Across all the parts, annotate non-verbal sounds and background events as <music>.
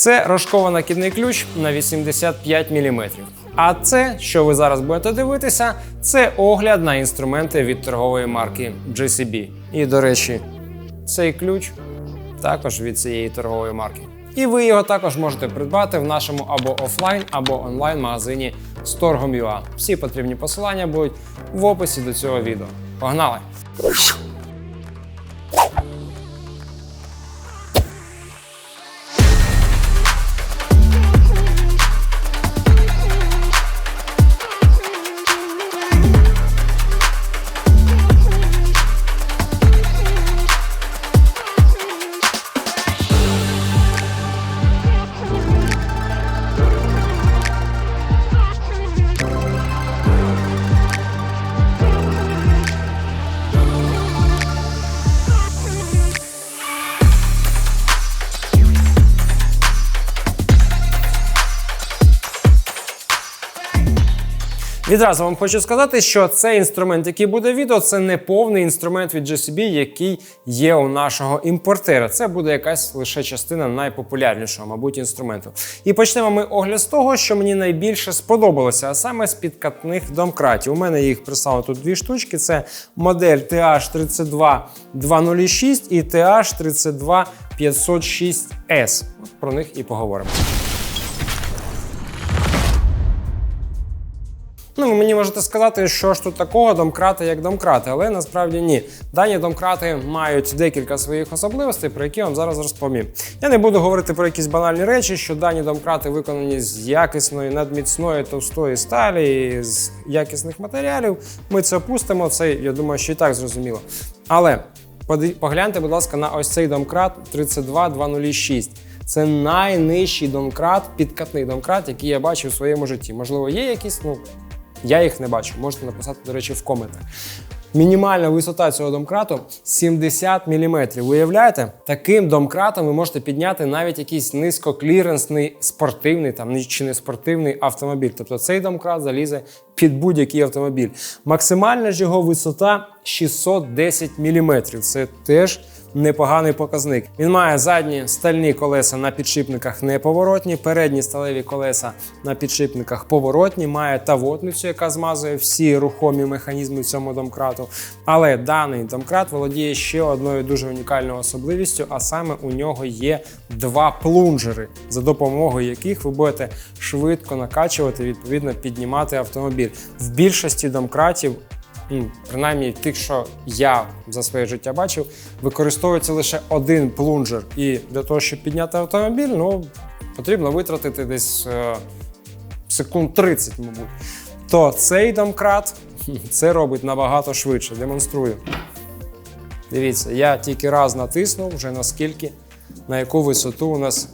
Це рожковий накидний ключ на 85 мм. А це, що ви зараз будете дивитися, це огляд на інструменти від торгової марки JCB. І, до речі, цей ключ також від цієї торгової марки. І ви його також можете придбати в нашому або офлайн, або онлайн магазині Storgom.ua. Всі потрібні посилання будуть в описі до цього відео. Погнали! Відразу вам хочу сказати, що цей інструмент, який буде відео, це не повний інструмент від JCB, який є у нашого імпортера. Це буде якась лише частина найпопулярнішого, мабуть, інструменту. І почнемо ми огляд з того, що мені найбільше сподобалося, а саме з підкатних домкратів. У мене їх представлено тут дві штучки: це модель TH32206 і TH32506S. Про них і поговоримо. Ну, ви мені можете сказати, що ж тут такого домкрати, як домкрати, але насправді ні. Дані домкрати мають декілька своїх особливостей, про які я вам зараз розповім. Я не буду говорити про якісь банальні речі, що дані домкрати виконані з якісної, надміцної, товстої сталі, з якісних матеріалів. Ми це опустимо. Це я думаю, що і так зрозуміло. Але погляньте, будь ласка, на ось цей домкрат 32206. Це найнижчий домкрат, підкатний домкрат, який я бачив у своєму житті. Можливо, є якісь, ну я їх не бачу. Можете написати, до речі, в коментах. Мінімальна висота цього домкрату 70 мм. Уявляєте, таким домкратом ви можете підняти навіть якийсь низькокліренсний спортивний там чи не спортивний автомобіль. Тобто цей домкрат залізе під будь-який автомобіль. Максимальна ж його висота 610 мм. Це теж непоганий показник. Він має задні стальні колеса на підшипниках неповоротні, передні сталеві колеса на підшипниках поворотні, має тавотницю, яка змазує всі рухомі механізми в цьому домкрату. Але даний домкрат володіє ще одною дуже унікальною особливістю, а саме у нього є два плунжери, за допомогою яких ви будете швидко накачувати, відповідно піднімати автомобіль. В більшості домкратів принаймні тих, що я за своє життя бачив, використовується лише один плунжер. І для того, щоб підняти автомобіль, ну потрібно витратити десь е, секунд 30, мабуть. То цей домкрат <laughs> це робить набагато швидше. Демонструю. Дивіться, я тільки раз натиснув, вже наскільки, на яку висоту у нас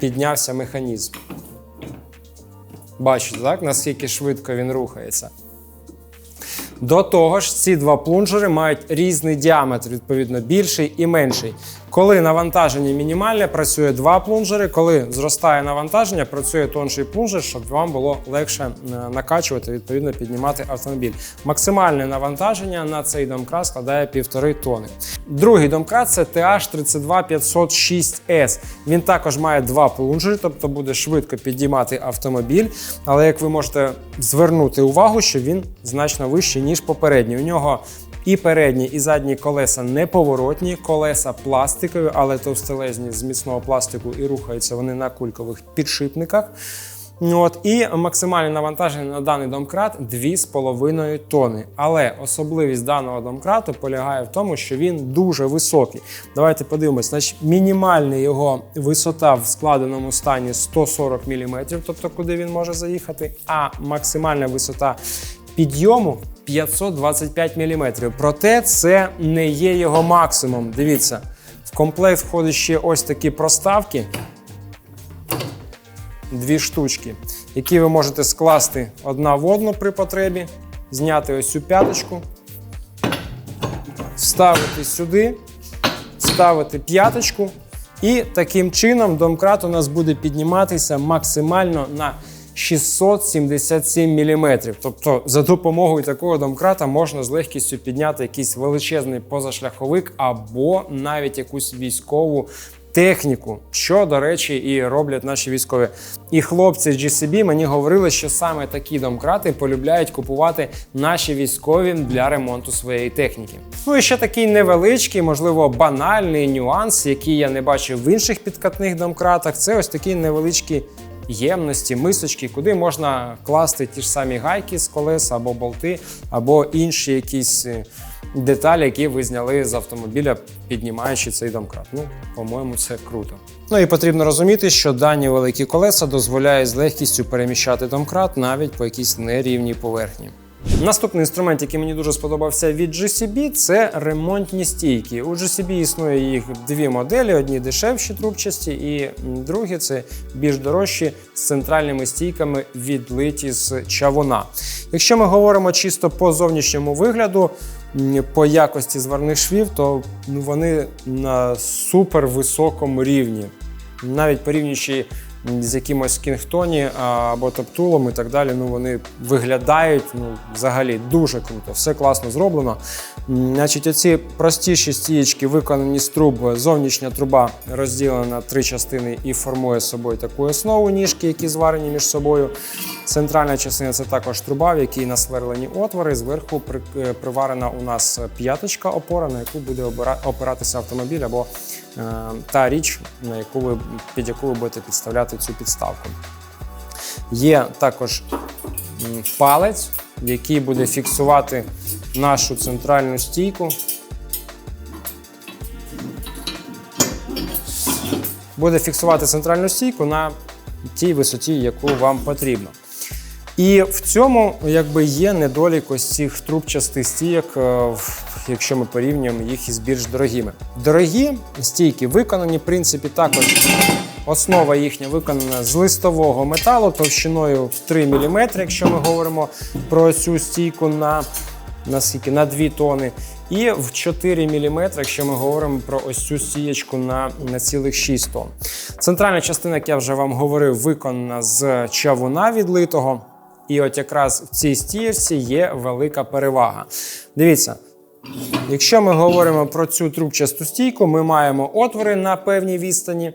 піднявся механізм. Бачите, так, наскільки швидко він рухається. До того ж, ці два плунжери мають різний діаметр, відповідно, більший і менший. Коли навантаження мінімальне, працює два плунжери. Коли зростає навантаження, працює тонший плунжер, щоб вам було легше е, накачувати, відповідно, піднімати автомобіль. Максимальне навантаження на цей домкрат складає 1,5 тони. Другий домкрат це TH32506S. Він також має два плунжери, тобто буде швидко підіймати автомобіль. Але як ви можете звернути увагу, що він значно вищий, ніж попередній. У нього і передні, і задні колеса неповоротні, колеса пластикові, але товстелезні з міцного пластику і рухаються вони на кулькових підшипниках. От, і максимальне навантаження на даний домкрат 2,5 тони. Але особливість даного домкрату полягає в тому, що він дуже високий. Давайте подивимось, значить, мінімальна його висота в складеному стані 140 мм, тобто куди він може заїхати, а максимальна висота підйому 525 мм. Проте це не є його максимум. Дивіться, в комплект входить ще ось такі проставки дві штучки, які ви можете скласти одна в одну при потребі, зняти ось цю п'яточку, вставити сюди, ставити п'яточку, і таким чином домкрат у нас буде підніматися максимально на 677 мм. Тобто, за допомогою такого домкрата можна з легкістю підняти якийсь величезний позашляховик або навіть якусь військову техніку, що, до речі, і роблять наші військові. І хлопці з GCB мені говорили, що саме такі домкрати полюбляють купувати наші військові для ремонту своєї техніки. Ну і ще такий невеличкий, можливо, банальний нюанс, який я не бачив в інших підкатних домкратах. Це ось такі невеличкі ємності, мисочки, куди можна класти ті ж самі гайки з колес або болти, або інші якісь е, деталі, які ви зняли з автомобіля, піднімаючи цей домкрат. Ну, по-моєму, це круто. Ну і потрібно розуміти, що дані великі колеса дозволяють з легкістю переміщати домкрат навіть по якійсь нерівній поверхні. Наступний інструмент, який мені дуже сподобався від GCB, це ремонтні стійки. У GCB існує їх дві моделі: одні дешевші трубчасті, і другі це більш дорожчі з центральними стійками, відлиті з чавуна. Якщо ми говоримо чисто по зовнішньому вигляду, по якості зварних швів, то ну, вони на супер високому рівні. Навіть порівнюючи з якимось Кінгтоні або Топтулом і так далі, ну вони виглядають ну, взагалі дуже круто, все класно зроблено. Значить, оці простіші стієчки виконані з труб. Зовнішня труба розділена на три частини і формує собою таку основу ніжки, які зварені між собою. Центральна частина це також труба, в якій насверлені отвори. Зверху е, приварена у нас п'яточка опора, на яку буде опиратися автомобіль або е, та річ, на яку ви під яку ви будете підставляти цю підставку. Є також палець, який буде фіксувати нашу центральну стійку. Буде фіксувати центральну стійку на тій висоті, яку вам потрібно. І в цьому якби є недолік ось цих трубчастих стійок, е, якщо ми порівнюємо їх із більш дорогими. Дорогі стійки виконані, в принципі, також основа їхня виконана з листового металу товщиною в 3 мм, якщо ми говоримо про цю стійку на, на скільки? на 2 тони. І в 4 мм, якщо ми говоримо про ось цю стієчку на, на цілих 6 тонн. Центральна частина, як я вже вам говорив, виконана з чавуна відлитого. І от якраз в цій стієчці є велика перевага. Дивіться, Якщо ми говоримо про цю трубчасту стійку, ми маємо отвори на певній відстані,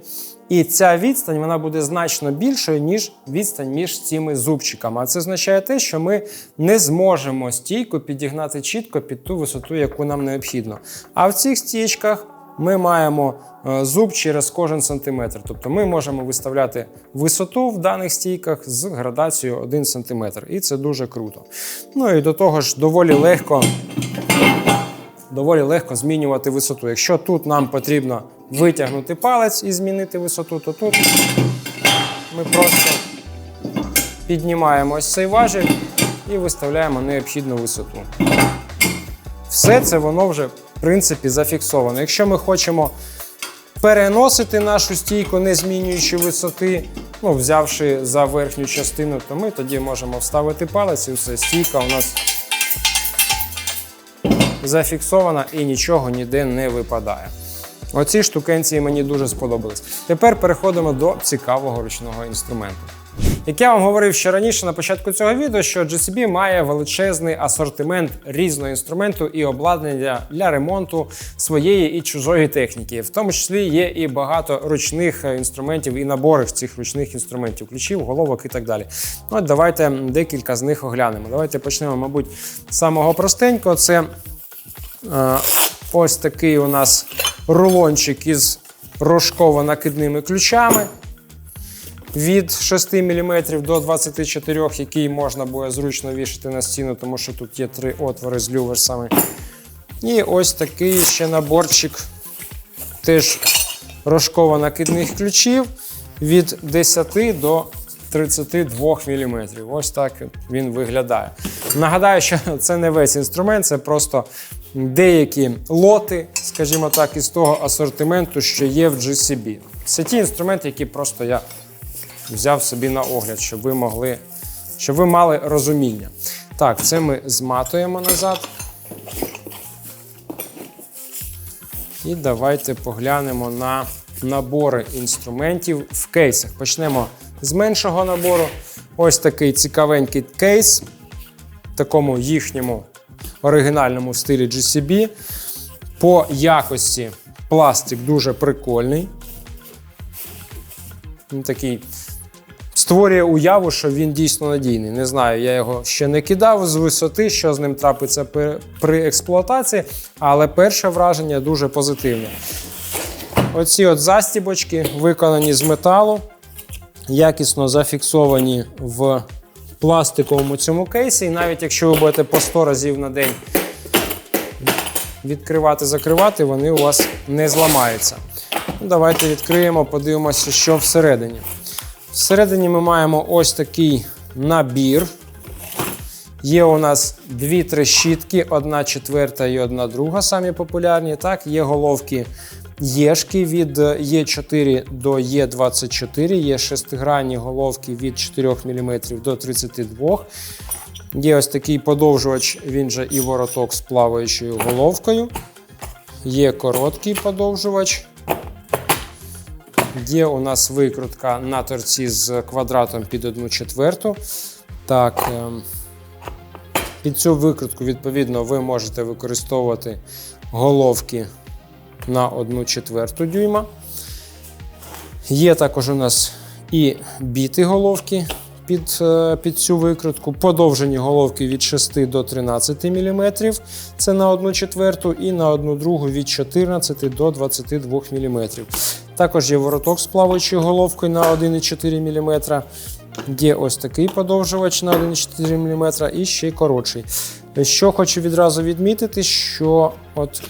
і ця відстань вона буде значно більшою, ніж відстань між цими зубчиками. А це означає те, що ми не зможемо стійку підігнати чітко під ту висоту, яку нам необхідно. А в цих стійках ми маємо е, зуб через кожен сантиметр. Тобто ми можемо виставляти висоту в даних стійках з градацією 1 см. І це дуже круто. Ну і до того ж, доволі легко доволі легко змінювати висоту. Якщо тут нам потрібно витягнути палець і змінити висоту, то тут ми просто піднімаємо ось цей важіль і виставляємо необхідну висоту. Все це воно вже, в принципі, зафіксовано. Якщо ми хочемо переносити нашу стійку, не змінюючи висоти, ну, взявши за верхню частину, то ми тоді можемо вставити палець і все, стійка у нас зафіксована і нічого ніде не випадає. Оці штукенції мені дуже сподобались. Тепер переходимо до цікавого ручного інструменту. Як я вам говорив ще раніше на початку цього відео, що GCB має величезний асортимент різного інструменту і обладнання для ремонту своєї і чужої техніки. В тому числі є і багато ручних е, інструментів і наборів цих ручних інструментів, ключів, головок і так далі. Ну, От давайте декілька з них оглянемо. Давайте почнемо, мабуть, з самого простенького. Це Ось такий у нас рулончик із рожково-накидними ключами від 6 мм до 24, який можна буде зручно вішати на стіну, тому що тут є три отвори з люверсами. І ось такий ще наборчик теж рожково-накидних ключів від 10 до 32 мм. Ось так він виглядає. Нагадаю, що <laughs> це не весь інструмент, це просто деякі лоти, скажімо так, із того асортименту, що є в GCB. Це ті інструменти, які просто я взяв собі на огляд, щоб ви могли, щоб ви мали розуміння. Так, це ми зматуємо назад. І давайте поглянемо на набори інструментів в кейсах. Почнемо з меншого набору. Ось такий цікавенький кейс, такому їхньому оригінальному стилі GCB. По якості пластик дуже прикольний. він такий створює уяву, що він дійсно надійний. Не знаю, я його ще не кидав з висоти, що з ним трапиться при, експлуатації, але перше враження дуже позитивне. Оці от застібочки виконані з металу, якісно зафіксовані в пластиковому цьому кейсі. І навіть якщо ви будете по 100 разів на день відкривати, закривати, вони у вас не зламаються. Ну, Давайте відкриємо, подивимося, що всередині. Всередині ми маємо ось такий набір. Є у нас дві трещітки, одна четверта і одна друга, самі популярні. Так, є головки Єшки від Е4 до Е24, є шестигранні головки від 4 мм до 32 Є ось такий подовжувач, він же і вороток з плаваючою головкою. Є короткий подовжувач. Є у нас викрутка на торці з квадратом під 1 четверту. Так, ем, під цю викрутку, відповідно, ви можете використовувати головки на 1 четверту дюйма. Є також у нас і біти головки під, е, під цю викрутку. Подовжені головки від 6 до 13 мм. Це на 1 четверту, і на 1 другу від 14 до 22 мм. Також є вороток з плаваючою головкою на 1,4 мм. Є ось такий подовжувач на 1,4 мм і ще й коротший. Що хочу відразу відмітити, що от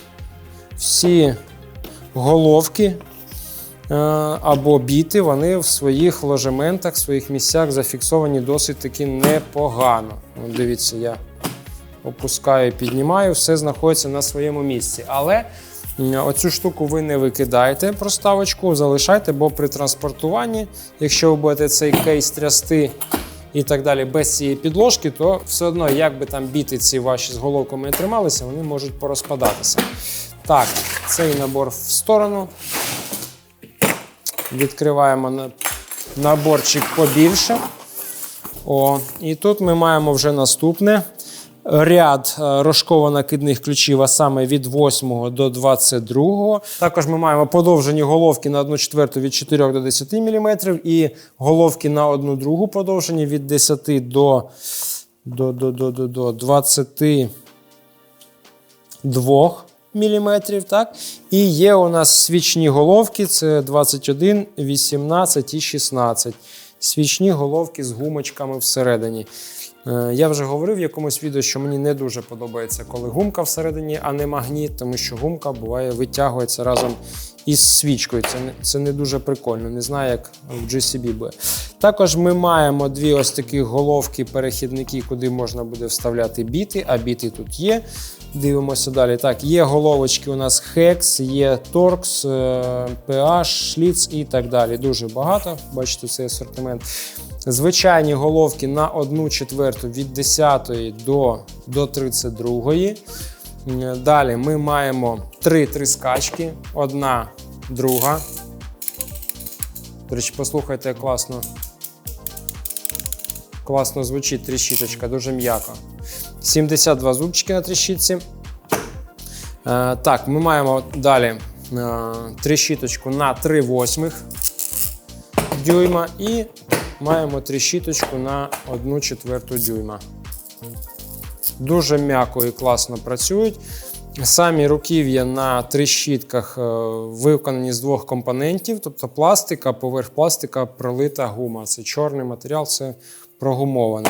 всі головки е, або біти, вони в своїх ложементах, в своїх місцях зафіксовані досить таки непогано. От дивіться, я опускаю, піднімаю, все знаходиться на своєму місці. Але оцю штуку ви не викидаєте проставочку, залишайте, бо при транспортуванні, якщо ви будете цей кейс трясти і так далі без цієї підложки, то все одно, як би там біти ці ваші з головками не трималися, вони можуть порозпадатися. Так, цей набор в сторону. Відкриваємо наборчик побільше. О, і тут ми маємо вже наступне. Ряд е, рожково-накидних ключів, а саме від 8 до 22. Також ми маємо подовжені головки на 1 четверту від 4 до 10 мм і головки на 1 другу подовжені від 10 до, до, до, до, до, до 22 мм. Так? І є у нас свічні головки: це 21, 18 і 16. Свічні головки з гумочками всередині. Е, Я вже говорив в якомусь відео, що мені не дуже подобається, коли гумка всередині, а не магніт, тому що гумка буває витягується разом із свічкою. Це не, це не дуже прикольно. Не знаю, як в GCB буде. Також ми маємо дві ось такі головки-перехідники, куди можна буде вставляти біти, а біти тут є. Дивимося далі. Так, є головочки у нас Hex, є Torx, е, PH, Schlitz і так далі. Дуже багато. Бачите, цей асортимент. Звичайні головки на 1 четверту від 10 до, до 32. М, Далі ми маємо три тріскачки. Одна, друга. До речі, послухайте, як класно. Класно звучить тріщіточка, дуже м'яко. 72 зубчики на тріщітці. Е, так, ми маємо далі е, тріщіточку на 3 восьмих дюйма і маємо тріщіточку на 1 четверту дюйма. Дуже м'яко і класно працюють. Самі руків'я на тріщітках е, виконані з двох компонентів, тобто пластика, поверх пластика пролита гума. Це чорний матеріал, це прогумоване.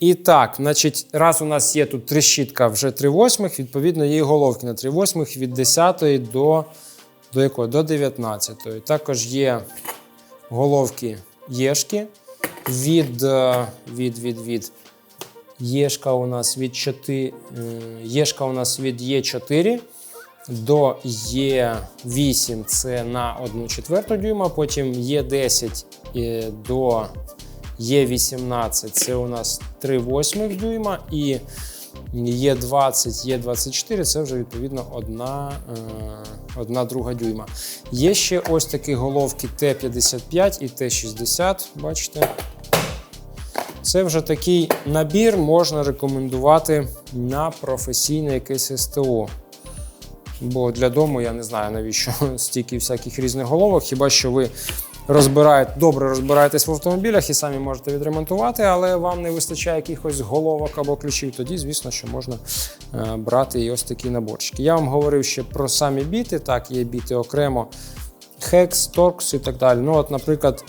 І так, значить, раз у нас є тут тріщітка вже 3 восьмих, відповідно, є головки на 3 восьмих від 10 до, до, якої? до 19. Також є головки єшки. Від, е, від, від, від Єшка у нас від 4, Єшка у нас від Є4 до Є8 це на 1 четверту дюйма, потім Є10 е, до Є18 це у нас 3 восьмих дюйма. І Є20, Є24 це вже відповідно 1, одна друга дюйма. Є ще ось такі головки Т55 і Т60, бачите. Це вже такий набір можна рекомендувати на професійне якесь СТО. Бо для дому я не знаю навіщо стільки всяких різних головок. Хіба що ви розбираєте, добре розбираєтесь в автомобілях і самі можете відремонтувати, але вам не вистачає якихось головок або ключів, тоді, звісно, що можна е, брати і ось такі наборчики. Я вам говорив ще про самі біти. Так, є біти окремо, Hex, Torx і так далі. Ну, от, наприклад,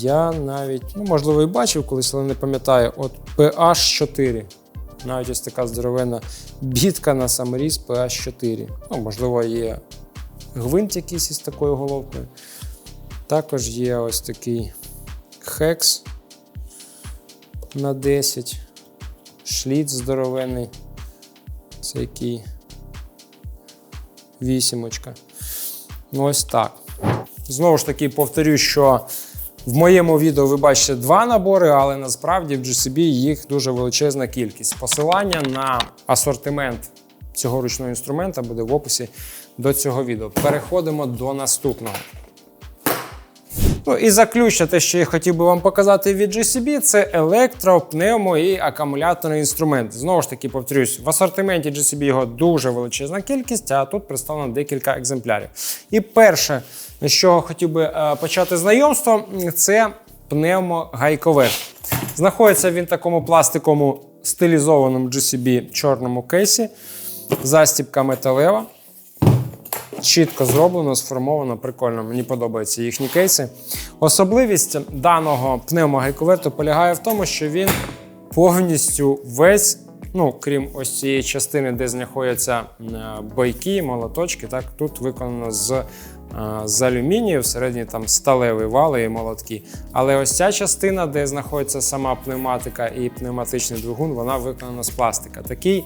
я навіть, ну, можливо, і бачив колись, але не пам'ятаю, от PH4. Навіть ось така здоровенна бітка на саморіз PH4. Ну, можливо, є гвинт якийсь із такою головкою. Також є ось такий хекс на 10. Шліт здоровенний. Це який вісімочка. Ну, ось так. Знову ж таки, повторю, що в моєму відео ви бачите два набори, але насправді в GCB їх дуже величезна кількість. Посилання на асортимент цього ручного інструмента буде в описі до цього відео. Переходимо до наступного. Ну і заключне те, що я хотів би вам показати від GCB, це електро, пневмо і акумуляторний інструмент. Знову ж таки, повторюсь, в асортименті GCB його дуже величезна кількість, а тут представлено декілька екземплярів. І перше, з чого хотів би е, почати знайомство, це пневмогайковер. Знаходиться він в такому пластиковому стилізованому GCB чорному кейсі. Застібка металева чітко зроблено, сформовано, прикольно. Мені подобаються їхні кейси. Особливість даного пневмогайковерту полягає в тому, що він повністю весь, ну крім ось цієї частини, де знаходяться бойки, молоточки, так тут виконано з. е, З алюмінію, всередині там сталеві вали і молотки. Але ось ця частина, де знаходиться сама пневматика і пневматичний двигун, вона виконана з пластика. Такий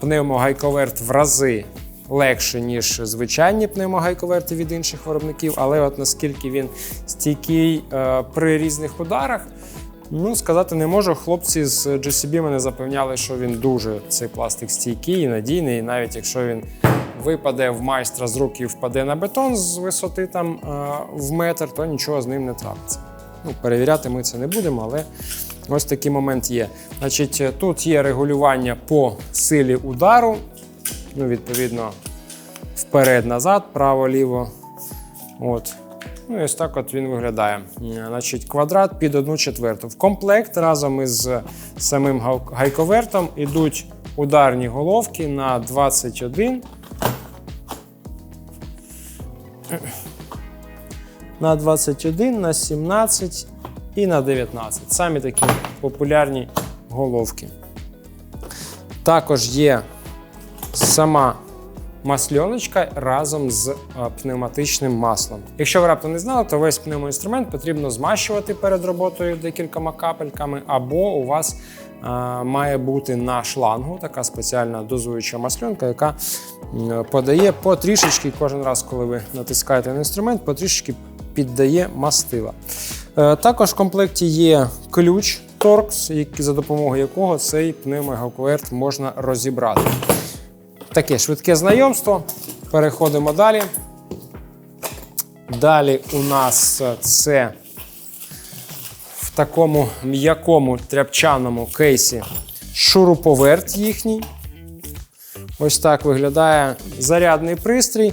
пневмогайковерт в рази легше, ніж звичайні пневмогайковерти від інших виробників, але от наскільки він стійкий е, при різних ударах, ну сказати не можу. Хлопці з GCB мене запевняли, що він дуже цей пластик стійкий і надійний, і навіть якщо він випаде в майстра з рук і впаде на бетон з висоти там е, в метр, то нічого з ним не трапиться. Ну, перевіряти ми це не будемо, але ось такий момент є. Значить, тут є регулювання по силі удару. Ну, відповідно, вперед-назад, право-ліво. От. Ну і ось так от він виглядає. Е, Значить, квадрат під 1 четверту. В комплект разом із самим гайковертом йдуть ударні головки на 21. На 21, на 17 і на 19. Самі такі популярні головки. Також є сама масльоночка разом з е, пневматичним маслом. Якщо ви раптом не знали, то весь пневмоінструмент потрібно змащувати перед роботою декількома капельками, або у вас е, має бути на шлангу така спеціальна дозуюча масльонка, яка подає потрішечки кожен раз, коли ви натискаєте на інструмент, потрішечки піддає мастила. Е, Також в комплекті є ключ який- за допомогою якого цей пневмогайковерт можна розібрати. Таке швидке знайомство. Переходимо далі. Далі у нас це в такому м'якому тряпчаному кейсі шуруповерт їхній. Ось так виглядає зарядний пристрій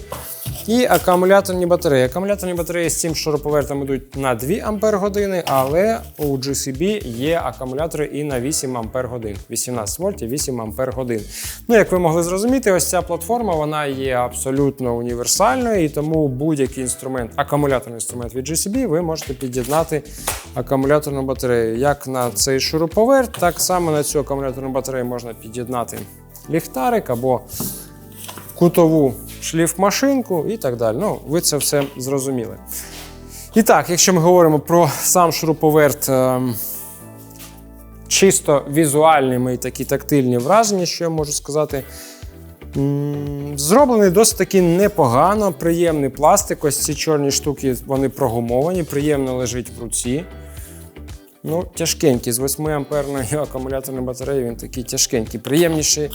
і акумуляторні батареї. Акумуляторні батареї з цим шуруповертом йдуть на 2 Ампер години, але у GCB є акумулятори і на 8 Ампер годин. 18 вольт і 8 Ампер годин. Ну, як ви могли зрозуміти, ось ця платформа вона є абсолютно універсальною, і тому будь-який інструмент, акумуляторний інструмент від GCB, ви можете під'єднати акумуляторну батарею. Як на цей шуруповерт, так само на цю акумуляторну батарею можна під'єднати ліхтарик або кутову шліфмашинку і так далі. Ну, ви це все зрозуміли. І так, якщо ми говоримо про сам шуруповерт, ем, чисто візуальні мої такі тактильні враження, що я можу сказати. Зроблений досить таки непогано, приємний пластик. Ось ці чорні штуки вони прогумовані, приємно лежить в руці. Ну, тяжкенький. З 8 амперної <laughs> акумуляторної батареї він такий тяжкенький. Приємніше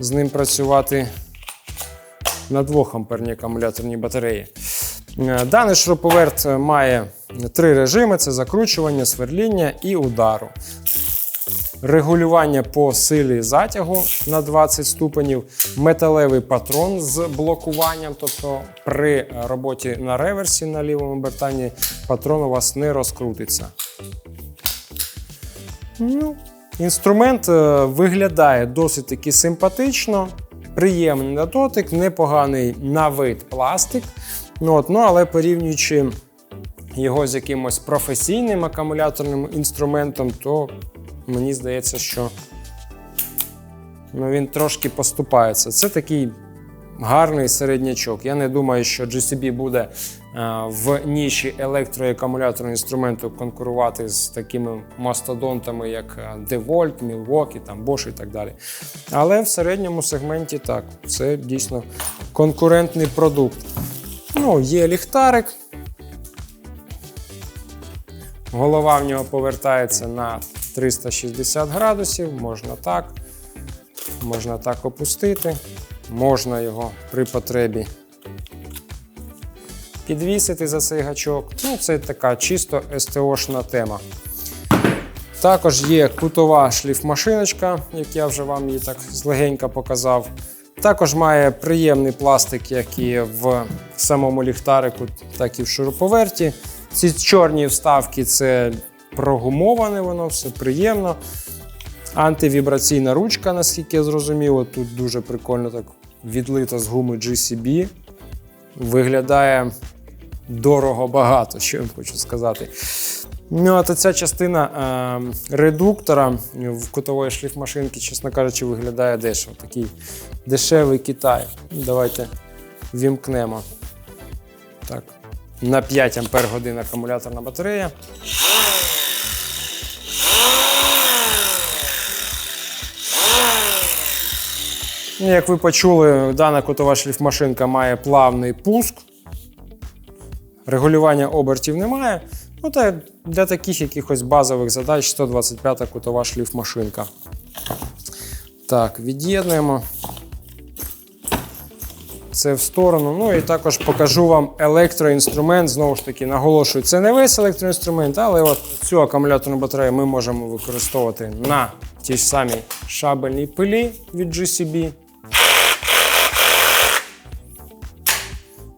з ним працювати на 2 амперній акумуляторній батареї. Е, Даний шуруповерт має три режими: це закручування, сверління і удару. регулювання по силі затягу на 20 ступенів, металевий патрон з блокуванням. Тобто при роботі на реверсі на лівому обертанні патрон у вас не розкрутиться. Ну, інструмент е, виглядає досить таки симпатично, приємний на дотик, непоганий на вид пластик. Ну, от, ну, але порівнюючи його з якимось професійним акумуляторним інструментом, то мені здається, що ну, він трошки поступається. Це такий гарний середнячок. Я не думаю, що GCB буде в ніші електроакумуляторного інструменту конкурувати з такими мастодонтами, як е, DeWalt, Milwaukee, там, Bosch і так далі. Але в середньому сегменті так, це дійсно конкурентний продукт. Ну, є ліхтарик. Голова в нього повертається на 360 градусів, можна так, можна так опустити, можна його при потребі підвісити за цей гачок. Ну, це така чисто СТОшна тема. Також є кутова шліфмашиночка, як я вже вам її так злегенька показав. Також має приємний пластик, як і в самому ліхтарику, так і в шуруповерті. Ці чорні вставки це прогумоване, воно все приємно. Антивібраційна ручка, наскільки я зрозумів, тут дуже прикольно так відлита з гуми GCB. Виглядає дорого багато, що я хочу сказати. Ну, от ця частина е, редуктора в кутової шліфмашинки, чесно кажучи, виглядає дешево. Такий дешевий Китай. Давайте вімкнемо. Так. На 5 ампер годин акумуляторна батарея. Ну, Як ви почули, дана кутова шліфмашинка має плавний пуск. Регулювання обертів немає. Ну, та для таких якихось базових задач 125 та кутова шліфмашинка. Так, від'єднуємо це в сторону. Ну і також покажу вам електроінструмент. Знову ж таки, наголошую, це не весь електроінструмент, але от цю акумуляторну батарею ми можемо використовувати на тій ж самій шабельній пилі від GCB.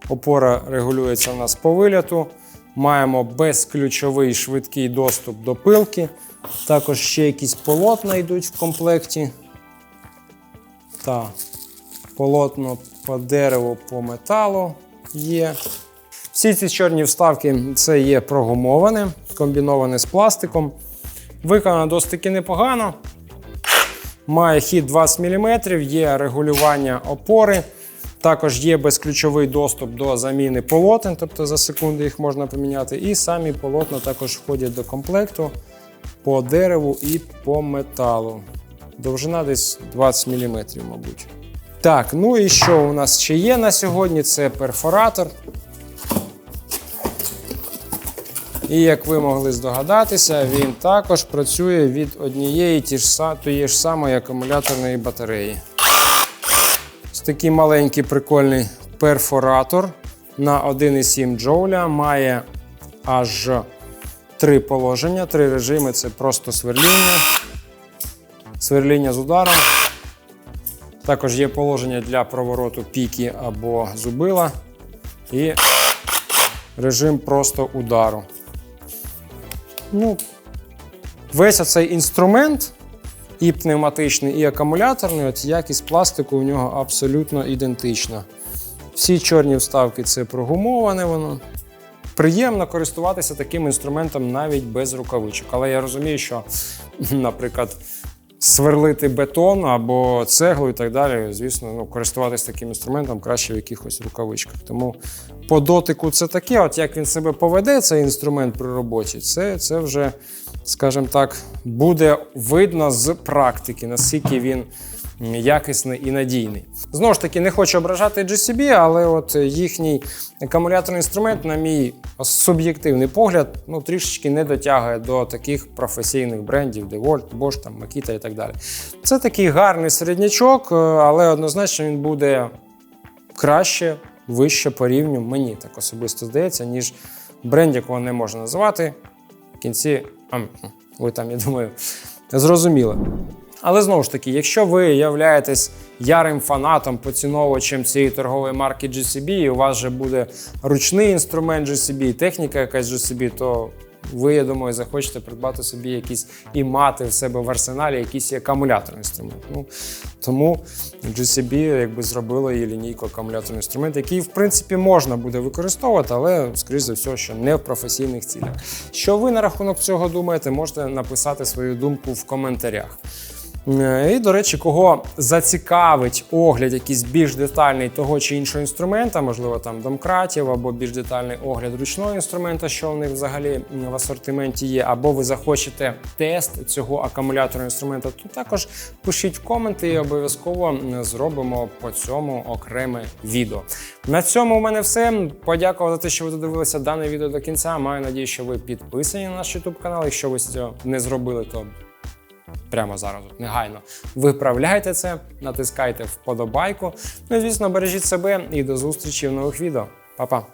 Опора регулюється у нас по виляту. Маємо безключовий швидкий доступ до пилки. Також ще якісь полотна йдуть в комплекті. Так, полотно по дереву, по металу є. Всі ці чорні вставки це є прогумоване, комбіноване з пластиком. Виконано досить таки непогано. Має хід 20 мм, є регулювання опори. Також є безключовий доступ до заміни полотен, тобто за секунду їх можна поміняти. І самі полотна також входять до комплекту по дереву і по металу. Довжина десь 20 мм, мабуть. Так, ну і що у нас ще є на сьогодні? Це перфоратор. І як ви могли здогадатися, він також працює від однієї тієї ж самої акумуляторної батареї. Ось такий маленький прикольний перфоратор на 1,7 джоуля має аж три положення, три режими це просто сверління, сверління з ударом. Також є положення для провороту піки або зубила і режим просто удару. Ну, весь цей інструмент, і пневматичний, і акумуляторний, от якість пластику у нього абсолютно ідентична. Всі чорні вставки це прогумоване воно. Приємно користуватися таким інструментом навіть без рукавичок. Але я розумію, що, <laughs> наприклад, сверлити бетон або цеглу і так далі, звісно, ну, користуватися таким інструментом краще в якихось рукавичках. Тому по дотику це таке, от як він себе поведе, цей інструмент при роботі, це, це вже, скажімо так, буде видно з практики, наскільки він якісний і надійний. Знову ж таки, не хочу ображати GCB, але от їхній акумуляторний інструмент, на мій суб'єктивний погляд, ну трішечки не дотягує до таких професійних брендів, DeWalt, Bosch, там, Makita і так далі. Це такий гарний середнячок, е, але однозначно він буде краще, вище по рівню, мені так особисто здається, ніж бренд, якого не можна називати. В кінці, ви там, я думаю, зрозуміли. Але знову ж таки, якщо ви являєтесь ярим фанатом, поціновувачем цієї торгової марки GCB, і у вас вже буде ручний інструмент GCB, техніка якась GCB, то ви, я думаю, захочете придбати собі якісь і мати в себе в арсеналі якийсь акумуляторний інструмент. Ну, тому GCB якби зробила і лінійку акумуляторний інструмент, який, в принципі, можна буде використовувати, але, скоріш за все, що не в професійних цілях. Що ви на рахунок цього думаєте, можете написати свою думку в коментарях. Е, І, до речі, кого зацікавить огляд якийсь більш детальний того чи іншого інструмента, можливо, там домкратів, або більш детальний огляд ручного інструмента, що у них взагалі в асортименті є, або ви захочете тест цього акумуляторного інструмента, то також пишіть в коменти і обов'язково зробимо по цьому окреме відео. На цьому у мене все. Подякував за те, що ви додивилися дане відео до кінця. Маю надію, що ви підписані на наш YouTube канал. Якщо ви цього не зробили, то прямо зараз, негайно. Виправляйте це, натискайте вподобайку. Ну і звісно, бережіть себе і до зустрічі в нових відео. Па-па!